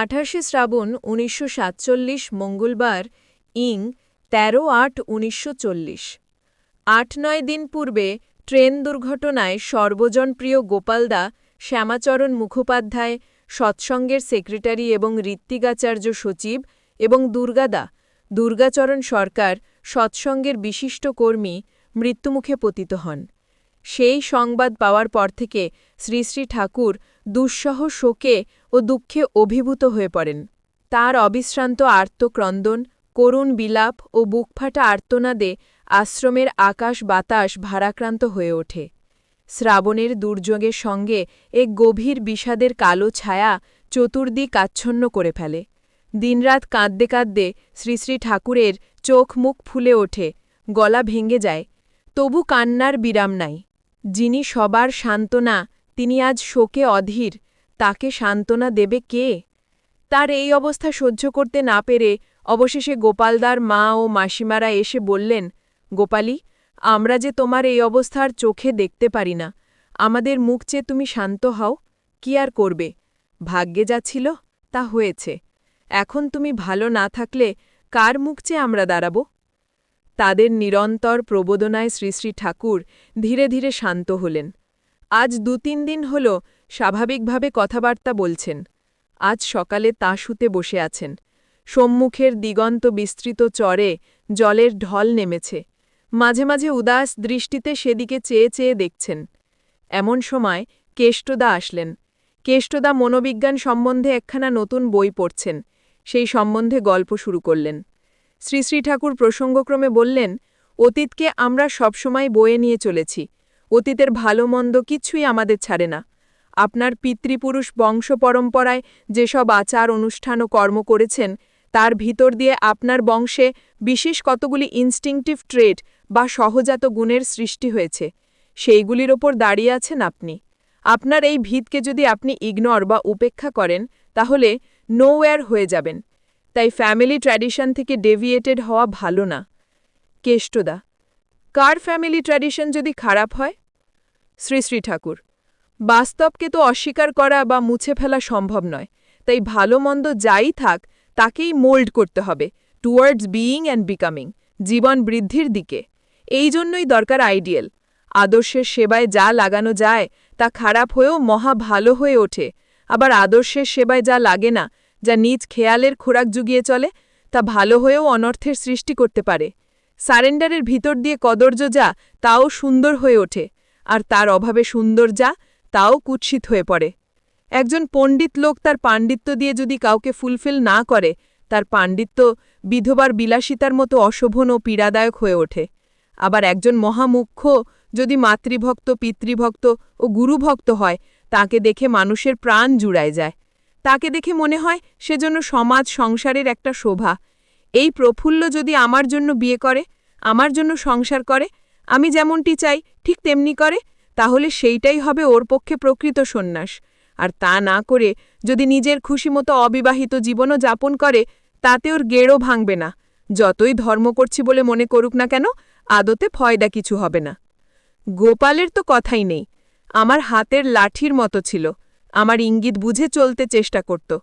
আঠাশে শ্রাবণ উনিশশো সাতচল্লিশ, মঙ্গলবার, ইং, তেরো আট উনিশশো আট নয় দিন পূর্বে ট্রেন দুর্ঘটনায় সর্বজনপ্রিয় গোপালদা শ্যামাচরণ মুখোপাধ্যায়, সৎসঙ্গের সেক্রেটারি এবং ঋত্বিকাচার্য সচিব এবং দুর্গাদা দুর্গাচরণ সরকার, সৎসঙ্গের বিশিষ্ট কর্মী, মৃত্যুমুখে পতিত হন। সেই সংবাদ পাওয়ার পর থেকে শ্রী শ্রী ঠাকুর দুঃসহ শোকে ও দুঃখে অভিভূত হয়ে পড়েন। তার অবিশ্রান্ত আর্তক্রন্দন, করুণ বিলাপ ও বুকফাটা আর্তনাদে আশ্রমের আকাশ বাতাস ভারাক্রান্ত হয়ে ওঠে। শ্রাবণের দুর্যোগের সঙ্গে এক গভীর বিষাদের কালো ছায়া চতুর্দিক আচ্ছন্ন করে ফেলে। দিনরাত কাঁদতে কাঁদতে শ্রী শ্রী ঠাকুরের চোখ মুখ ফুলে ওঠে, গলা ভেঙে যায়, তবু কান্নার বিরাম নাই। যিনি সবার সান্ত্বনা তিনি আজ শোকে অধীর, তাকে সান্ত্বনা দেবে কে? তার এই অবস্থা সহ্য করতে না পেরে অবশেষে গোপালদার মা ও মাসিমারা এসে বললেন, গোপালী, আমরা যে তোমার এই অবস্থার চোখে দেখতে পারি না, আমাদের মুখ চেয়ে তুমি শান্ত হও, কি আর করবে? ভাগ্যে যা ছিল, তা হয়েছে। এখন তুমি ভালো না থাকলে কার মুখ চেয়ে আমরা দাঁড়াব? তাদের নিরন্তর প্রবোদনায় শ্রী শ্রী ঠাকুর ধীরে ধীরে শান্ত হলেন। আজ দু তিন দিন হল স্বাভাবিকভাবে কথাবার্তা বলছেন। আজ সকালে তাঁশুতে বসে আছেন। সম্মুখের দিগন্ত বিস্তৃত চরে জলের ঢল নেমেছে। মাঝে মাঝে উদাস দৃষ্টিতে সেদিকে চেয়ে চেয়ে দেখছেন। এমন সময় কেষ্টদা আসলেন। কেষ্টদা মনোবিজ্ঞান সম্বন্ধে একখানা নতুন বই পড়ছেন। সেই সম্বন্ধে গল্প শুরু করলেন। শ্রী শ্রী ঠাকুর প্রসঙ্গক্রমে বললেন, অতীতকে আমরা সবসময় বয়ে নিয়ে চলেছি। অতীতের ভালো মন্দ কিছুই আমাদের ছাড়ে না। আপনার পিতৃপুরুষ বংশ পরম্পরায় যেসব আচার, অনুষ্ঠান ও কর্ম করেছেন, তার ভিতর দিয়ে আপনার বংশে বিশেষ কতগুলি ইনস্টিংটিভ ট্রেড বা সহজাত গুণের সৃষ্টি হয়েছে, সেইগুলির ওপর দাঁড়িয়ে আছেন আপনি। আপনার এই ভিতকে যদি আপনি ইগনোর বা উপেক্ষা করেন, তাহলে নোওয়্যার হয়ে যাবেন। তাই ফ্যামিলি ট্র্যাডিশন থেকে ডেভিয়েটেড হওয়া ভালো না। কেষ্টদা, কার ফ্যামিলি ট্র্যাডিশন যদি খারাপ হয়? শ্রী শ্রী ঠাকুর। বাস্তবকে তো অস্বীকার করা বা মুছে ফেলা সম্ভব নয়। তাই ভালো মন্দ যাই থাক, তাকেই মোল্ড করতে হবে টুয়ার্ডস বিইং অ্যান্ড বিকামিং জীবন বৃদ্ধির দিকে। এই জন্যই দরকার আইডিয়াল আদর্শের সেবায় যা লাগানো যায়, তা খারাপ হয়েও মহা ভালো হয়ে ওঠে। আবার আদর্শের সেবায় যা লাগে না, যা নিজ খেয়ালের খোরাক জুগিয়ে চলে, তা ভালো হয়েও অনর্থের সৃষ্টি করতে পারে। সারেন্ডারের ভিতর দিয়ে কদর্য যা, তাও সুন্দর হয়ে ওঠে। আর তার অভাবে সুন্দর যা তাও কুৎসিত হয়ে পড়ে। একজন পণ্ডিত লোক তার পাণ্ডিত্য দিয়ে যদি কাউকে ফুলফিল না করে, তার পাণ্ডিত্য বিধবার বিলাসিতার মতো অশোভন ও পীড়াদায়ক হয়ে ওঠে। আবার একজন মহামুখ্য যদি মাতৃভক্ত, পিতৃভক্ত ও গুরুভক্ত হয়, তাকে দেখে মানুষের প্রাণ জুড়ায় যায়। তাকে দেখে মনে হয় সেজন্য সমাজ সংসারের একটা শোভা। এই প্রফুল্ল যদি আমার জন্য বিয়ে করে, আমার জন্য সংসার করে আমি যেমনটি চাই, ঠিক তেমনি করে, তাহলে সেইটাই হবে ওর পক্ষে প্রকৃত সন্ন্যাস। আর তা না করে যদি নিজের খুশিমতো অবিবাহিত জীবনও যাপন করে, তাতে ওর গেড়ও ভাঙবে না। যতই ধর্ম করছি বলে মনে করুক না কেন, আদতে ফয়দা কিছু হবে না। গোপালের তো কথাই নেই। আমার হাতের লাঠির মতো ছিল। আমার ইঙ্গিত বুঝে চলতে চেষ্টা করত।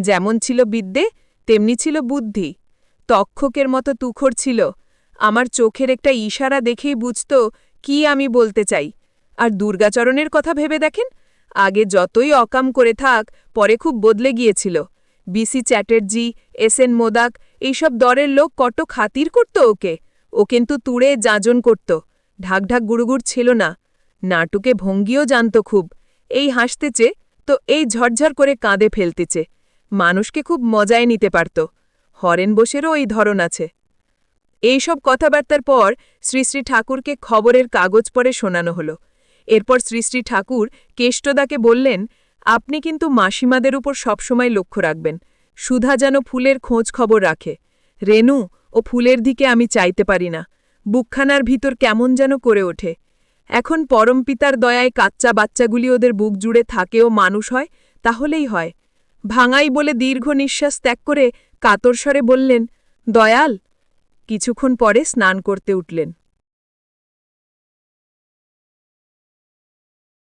যেমন ছিল বিদ্যে, তেমনি ছিল বুদ্ধি। তক্ষকের মতো তুখর ছিল। আমার চোখের একটা ইশারা দেখেই বুঝত কি আমি বলতে চাই। আর দুর্গাচরণের কথা ভেবে দেখেন? আগে যতই অকাম করে থাক, পরে খুব বদলে গিয়েছিল। B C Chatterjee, S N Modak, এইসব দরের লোক কত খাতির করত ওকে। ও কিন্তু তুড়ে যাজন করত। ঢাকঢাক গুড়ুগুড় ছিল না। নাটুকে ভঙ্গিও জানত খুব। এই হাসতেছে, তো এই ঝরঝর করে কাঁদে ফেলতেছে। মানুষকে খুব মজায় নিতে পারত। হরেন বসেরও এই ধরন আছে। এইসব কথাবার্তার পর শ্রী শ্রী ঠাকুরকে খবরের কাগজ পড়ে শোনানো হলো। এরপর শ্রী শ্রী ঠাকুর কেষ্টদাকে বললেন, আপনি কিন্তু মাসিমাদের উপর সবসময় লক্ষ্য রাখবেন। সুধা যেন ফুলের খোঁজ খবর রাখে। রেনু, ও ফুলের দিকে আমি চাইতে পারি না। বুকখানার ভিতর কেমন যেন করে ওঠে। এখন পরমপিতার দয়ায় কাচ্চা বাচ্চাগুলি ওদের বুক জুড়ে থাকেও মানুষ হয়, তাহলেই হয়। ভাঙাই বলে দীর্ঘ নিঃশ্বাস ত্যাগ করে কাতর স্বরে বললেন, দয়াল কিছুক্ষণ পরে স্নান করতে উঠলেন।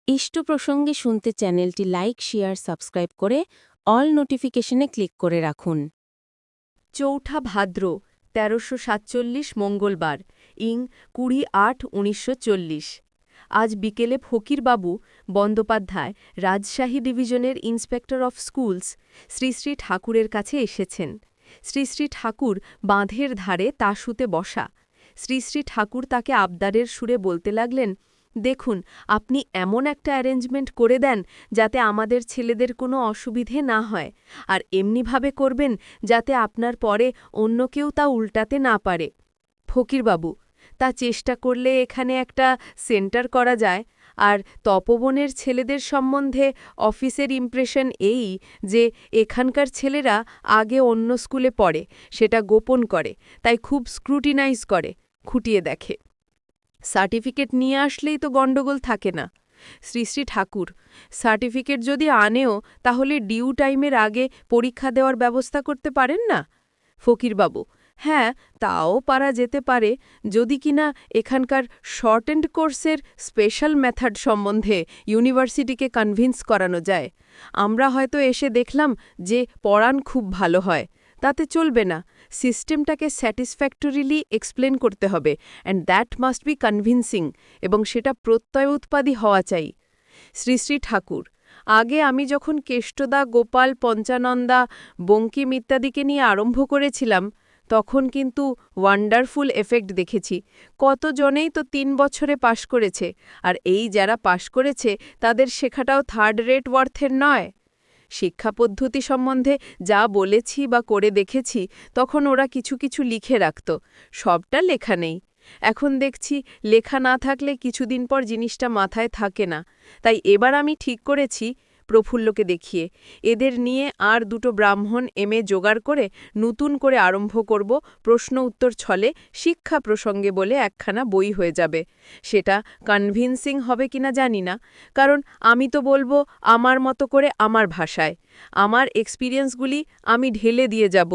ইষ্ট প্রসঙ্গে শুনতে চ্যানেলটি লাইক শেয়ার সাবস্ক্রাইব করে অল নোটিফিকেশনে ক্লিক করে রাখুন। চৌঠা ভাদ্র তেরোশো সাতচল্লিশ মঙ্গলবার ইং কুড়ি আট উনিশশো চল্লিশ। আজ বিকেলে ফকিরবাবু বন্দ্যোপাধ্যায় রাজশাহী ডিভিশনের inspector of schools Shri Shri ঠাকুরের কাছে এসেছেন। শ্রী শ্রী ঠাকুর বাঁধের ধারে তাসুতে বসা। শ্রী শ্রী ঠাকুর তাকে আবদারের সুরে বলতে লাগলেন, দেখুন, আপনি এমন একটা অ্যারেঞ্জমেন্ট করে দেন যাতে আমাদের ছেলেদের কোনো অসুবিধে না হয়, আর এমনিভাবে করবেন যাতে আপনার পরে অন্য কেউ তা উল্টাতে না পারে। ফকিরবাবু, তা চেষ্টা করলে এখানে একটা সেন্টার করা যায়। আর তপবনের ছেলেদের সম্বন্ধে অফিসের ইমপ্রেশন এই যে এখানকার ছেলেরা আগে অন্য স্কুলে পড়ে, সেটা গোপন করে, তাই খুব স্ক্রুটিনাইজ করে, খুঁটিয়ে দেখে। সার্টিফিকেট নিয়ে আসলেই তো গণ্ডগোল থাকে না। শ্রী শ্রী ঠাকুর, সার্টিফিকেট যদি আনেও, তাহলে ডিউ টাইমের আগে পরীক্ষা দেওয়ার ব্যবস্থা করতে পারেন না? ফকিরবাবু হ্যাঁ তাও পারা যেতে পারে, যদি কিনা এখানকার শর্ট এন্ড কোর্সের স্পেশাল মেথড সম্বন্ধে ইউনিভার্সিটিকে কনভিন্স করানো যায়। আমরা হয়তো এসে দেখলাম যে পড়ান খুব ভালো হয়। তাতে চলবে না, সিস্টেমটাকে স্যাটিসফ্যাক্টরিলি এক্সপ্লেন করতে হবে and that must be convincing এবং সেটা প্রত্যয় উৎপাদী হওয়া চাই। শ্রী শ্রী ঠাকুর, আগে আমি যখন কেষ্টদা, গোপাল, পঞ্চানন্দা, বঙ্কিম ইত্যাদিকে নিয়ে আরম্ভ করেছিলাম তখন কিন্তু ওয়ান্ডারফুল এফেক্ট দেখেছি। কতজনেই তো তিন বছরে পাশ করেছে, আর এই যারা পাশ করেছে, তাদের শেখাটাও থার্ড রেট ওয়ার্থের নয়। শিক্ষা পদ্ধতি সম্বন্ধে যা বলেছি বা করে দেখেছি, তখন ওরা কিছু কিছু লিখে রাখত। সবটা লেখা নেই। এখন দেখছি, লেখা না থাকলে কিছুদিন পর জিনিসটা মাথায় থাকে না। তাই এবার আমি ঠিক করেছি প্রফুল্লকে দেখিয়ে, এদের নিয়ে আর দুটো ব্রাহ্মণ এমএ জোগাড় করে নতুন করে আরম্ভ করব প্রশ্ন উত্তর ছলে শিক্ষা প্রসঙ্গে বলে একখানা বই হয়ে যাবে। সেটা কনভিন্সিং হবে কিনা জানি না, কারণ আমি তো বলব আমার মতো করে আমার ভাষায়। আমার এক্সপিরিয়েন্সগুলি আমি ঢেলে দিয়ে যাব।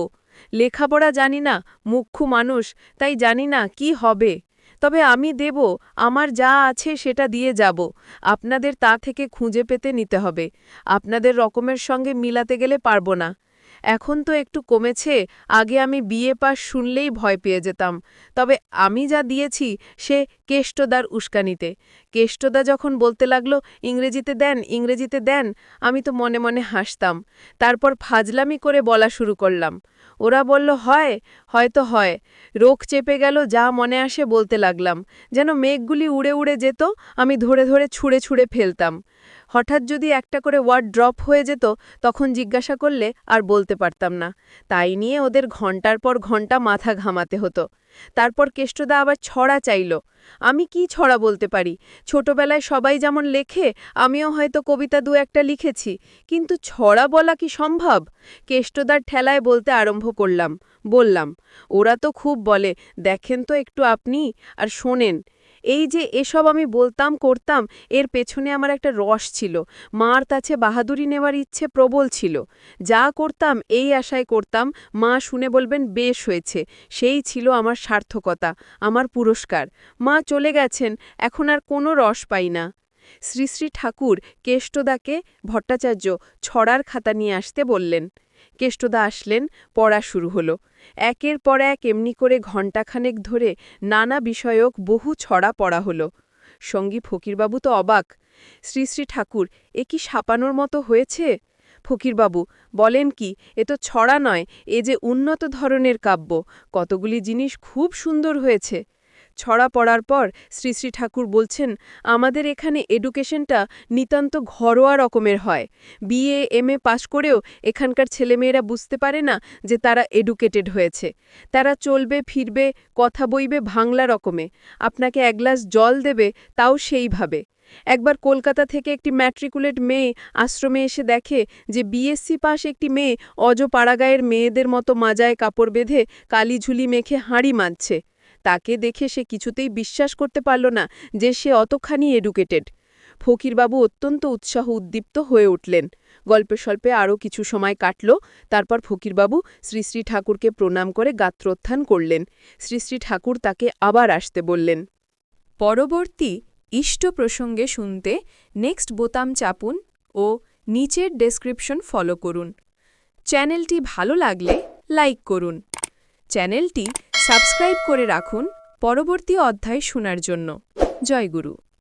লেখাপড়া জানি না, মুখ্য মানুষ, তাই জানি না কি হবে। তবে আমি দেব, আমার যা আছে সেটা দিয়ে যাব। আপনাদের তা থেকে খুঁজে পেতে নিতে হবে। আপনাদের রকমের সঙ্গে মিলাতে গেলে পারব না। এখন তো একটু কমেছে, আগে আমি বিয়ে পাস শুনলেই ভয় পেয়ে যেতাম। তবে আমি যা দিয়েছি, সে কেষ্টদার উস্কানিতে। কেষ্টদা যখন বলতে লাগল, ইংরেজিতে দেন ইংরেজিতে দেন, আমি তো মনে মনে হাসতাম। তারপর ফাজলামি করে বলা শুরু করলাম। ওরা বলল, হয়, হয়তো হয়। রোখ চেপে গেল, যা মনে আসে বলতে লাগলাম। যেন মেঘগুলি উড়ে উড়ে যেত, আমি ধরে ধরে ছুঁড়ে ছুঁড়ে ফেলতাম। হঠাৎ যদি একটা করে ওয়ার্ড ড্রপ হয়ে যেত, তখন জিজ্ঞাসা করলে আর বলতে পারতাম না। তাই নিয়ে ওদের ঘণ্টার পর ঘণ্টা মাথা ঘামাতে হতো। তারপর কেষ্টদা আবার ছড়া চাইল। আমি কি ছড়া বলতে পারি? ছোটবেলায় সবাই যেমন লেখে, আমিও হয়তো কবিতা দু একটা লিখেছি। কিন্তু ছড়া বলা কি সম্ভব? কেষ্টদার ঠেলায় বলতে আরম্ভ করলাম। বললাম, ওরা তো খুব বলে, দেখেন তো একটু আপনি, আর শোনেন। এই যে এসব আমি বলতাম, করতাম, এর পেছনে আমার একটা রস ছিল। মার কাছে বাহাদুরি নেওয়ার ইচ্ছে প্রবল ছিল। যা করতাম, এই আশায় করতাম, মা শুনে বলবেন বেশ হয়েছে, সেই ছিল আমার সার্থকতা, আমার পুরস্কার। মা চলে গেছেন, এখন আর কোনো রস পাই না। শ্রী শ্রী ঠাকুর, কেষ্টদাকে ভট্টাচার্য, ছড়ার খাতা নিয়ে আসতে বললেন। কেষ্টদা আসলেন, পড়া শুরু হলো। একের পর এক এমনি করে ঘণ্টাখানেক ধরে নানা বিষয়ক বহু ছড়া পড়া হলো। সঙ্গী ফকিরবাবু তো অবাক। শ্রী শ্রী ঠাকুর, এ কি সাপানোর মতো হয়েছে? ফকিরবাবু, বলেন কি, এ তো ছড়া নয়, এ যে উন্নত ধরনের কাব্য, কতগুলি জিনিস খুব সুন্দর হয়েছে। ছড়া পড়ার পর শ্রী শ্রী ঠাকুর বলছেন, আমাদের এখানে এডুকেশনটা নিতান্ত ঘরোয়া রকমের হয়। বিএ এম এ পাশ করেও এখানকার ছেলেমেয়েরা বুঝতে পারে না যে তারা এডুকেটেড হয়েছে। তারা চলবে, ফিরবে, কথা বইবে বাংলা রকমে। আপনাকে এক গ্লাস জল দেবে, তাও সেইভাবে। একবার কলকাতা থেকে একটি ম্যাট্রিকুলেট মেয়ে আশ্রমে এসে দেখে যে বিএসসি পাশ একটি মেয়ে অজ পাড়াগায়ের মেয়েদের মতো মাজায় কাপড় বেঁধে কালিঝুলি মেখে হাঁড়ি মানছে তাকে দেখে সে কিছুতেই বিশ্বাস করতে পারল না যে সে অতখানি এডুকেটেড ফকিরবাবু অত্যন্ত উৎসাহ উদ্দীপ্ত হয়ে উঠলেন। গল্পে স্বল্পে আরও কিছু সময় কাটল, তারপর ফকিরবাবু শ্রী শ্রী ঠাকুরকে প্রণাম করে গাত্রোত্থান করলেন। শ্রী শ্রী ঠাকুর তাকে আবার আসতে বললেন। পরবর্তী ইষ্ট প্রসঙ্গে শুনতে নেক্সট বোতাম চাপুন ও নিচের ডেসক্রিপশন ফলো করুন। চ্যানেলটি ভালো লাগলে লাইক করুন। চ্যানেলটি সাবস্ক্রাইব করে রাখুন। পরবর্তী অধ্যায় শোনার জন্য। জয় গুরু।